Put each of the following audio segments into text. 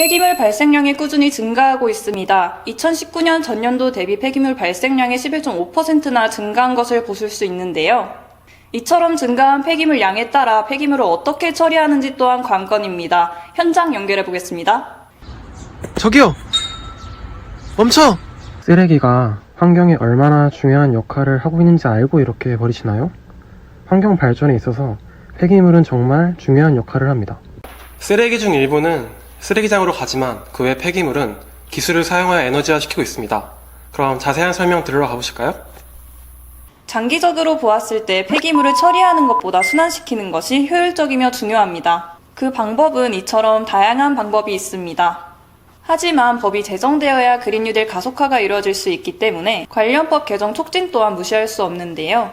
폐기물 발생량이 꾸준히 증가하고 있습니다. 2019년 전년도 대비 폐기물 발생량이 11.5%나 증가한 것을 보실 수 있는데요. 이처럼 증가한 폐기물 양에 따라 폐기물을 어떻게 처리하는지 또한 관건입니다. 현장 연결해 보겠습니다. 저기요! 멈춰! 쓰레기가 환경에 얼마나 중요한 역할을 하고 있는지 알고 이렇게 버리시나요? 환경 발전에 있어서 폐기물은 정말 중요한 역할을 합니다. 쓰레기 중 일부는 쓰레기장으로 가지만 그 외 폐기물은 기술을 사용하여 에너지화 시키고 있습니다. 그럼 자세한 설명 들으러 가보실까요? 장기적으로 보았을 때 폐기물을 처리하는 것보다 순환시키는 것이 효율적이며 중요합니다. 그 방법은 이처럼 다양한 방법이 있습니다. 하지만 법이 제정되어야 그린 뉴딜 가속화가 이루어질 수 있기 때문에 관련법 개정 촉진 또한 무시할 수 없는데요.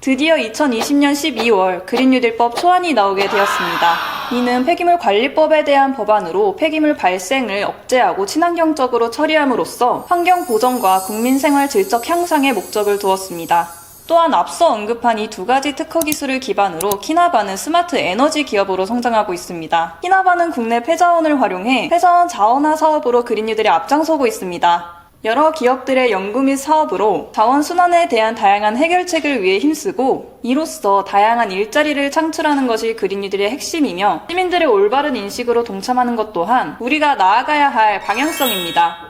드디어 2020년 12월 그린 뉴딜법 초안이 나오게 되었습니다. 이는 폐기물 관리법에 대한 법안으로 폐기물 발생을 억제하고 친환경적으로 처리함으로써 환경 보전과 국민 생활 질적 향상에 목적을 두었습니다. 또한 앞서 언급한 이 두 가지 특허 기술을 기반으로 키나바는 스마트 에너지 기업으로 성장하고 있습니다. 키나바는 국내 폐자원을 활용해 폐자원 자원화 사업으로 그린뉴들이 앞장서고 있습니다. 여러 기업들의 연구 및 사업으로 자원 순환에 대한 다양한 해결책을 위해 힘쓰고 이로써 다양한 일자리를 창출하는 것이 그린뉴들의 핵심이며 시민들의 올바른 인식으로 동참하는 것 또한 우리가 나아가야 할 방향성입니다.